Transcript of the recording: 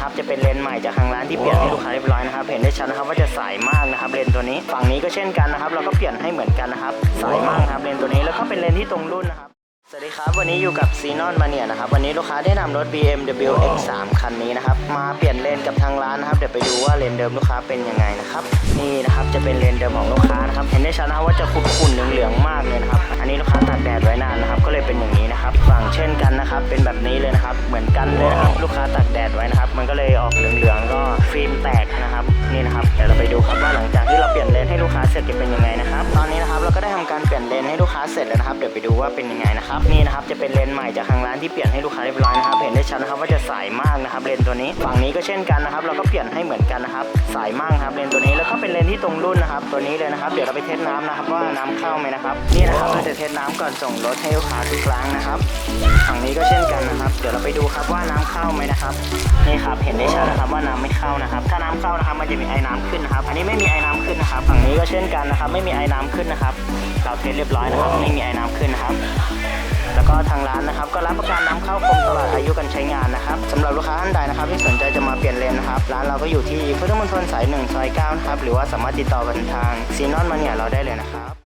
นะครับจะเป็นเลนส์ใหม่จากทางร้านที่เปลี่ยนให้ลูกค้าเรียบร้อยนะครับเห็นได้ชัดนะครับว่าจะใสมากนะครับเลนส์ตัวนี้ฝั่งนี้ก็เช่นกันนะครับเราก็เปลี่ยนให้เหมือนกันนะครับใสมากนะครับเลนส์ตัวนี้แล้วก็เป็นเลนส์ที่ตรงรุ่นนะครับสวัสดีครับ วันนี้อยู่กับซีนอนมาเนียนะครับ วันนี้ลูกค้าได้นำรถ BMW X3 คันนี้นะครับ มาเปลี่ยนเลนกับทางร้านนะครับ เดี๋ยวไปดูว่าเลนเดิมลูกค้าเป็นยังไงนะครับ นี่นะครับจะเป็นเลนเดิมของลูกค้านะครับ เห็นได้ชัดนะครับว่าจะขุ่นๆเหลืองๆ นะครับฝั่งเช่นกันนะครับ เป็นแบบนี้เลยนะครับ เหมือนกันเลยนะครับ ลูกค้าตากแดดไว้นะครับ มันก็เลยออกเหลืองๆก็ฟิล์มแตกนะครับนี่นะครับเดี๋ยวเราไปดูครับว่าหลังจากที่เราเปลี่ยนเลนให้ลูกค้าเสร็จจะเป็นยังไงนะครับตอน นี้นะครับเราการเปลี่ยนเลนให้ลูกค้าเสร็จแล้วนะครับ เดี๋ยวไปดูว่าเป็นยังไงนะครับนี่นะครับจะเป็นเลนใหม่จากทางร้านที่เปลี่ยนให้ลูกค้าเรียบร้อยนะครับเห็นได้ชัดนะครับว่าจะใสมากนะครับเลนตัวนี้ฝั่งนี้ก็เช่นกันนะครับเราก็เปลี่ยนให้เหมือนกันนะครับใสมากครับเลนตัวนี้แล้วก็เป็นเลนที่ตรงรุ่นนะครับตัวนี้เลยนะครับเดี๋ยวเราไปเทสน้ำนะครับว่าน้ำเข้าไหมนะครับนี่นะครับเราจะเทสน้ำก่อนส่งรถให้ลูกค้าทุกครั้งนะครับฝั่งนี้ก็เช่นกันนะครับ เดี๋ยวเราไปดูครับว่าน้ำเข้าไหมนะครับนี่ครับเห็นได้ชัดนะครับว่าน้ำไม่เข้านะครับถ้าน้ำเข้านะครับมันจะมีไอ้น้ำขึ้นนะครับอันนี้ไม่มีไอ้น้ำขึ้นนะครับฝั่งนี้ก็เช่นกันนะครับไม่มีไอ้น้ำขึ้นนะครับ เราเทสเรียบร้อยนะครับ ไม่มีไอ้น้ำขึ้นนะครับ แล้วก็ทางร้านนะครับ ก็รับประกันน้ำเข้าคมตลอดอายุการใช้งานนะครับสำหรับลูกค้าท่านใดนะครับ ที่สนใจจะมาเปลี่ยนเลนนะครับ ร้านเราก็อยู่ที่พุทธมณฑลสายหนึ่งซอยเก้านะครับ หรือว่าสามารถติดต่อกันทางซีนอนมาเนี่ยเราได้เลยนะครับ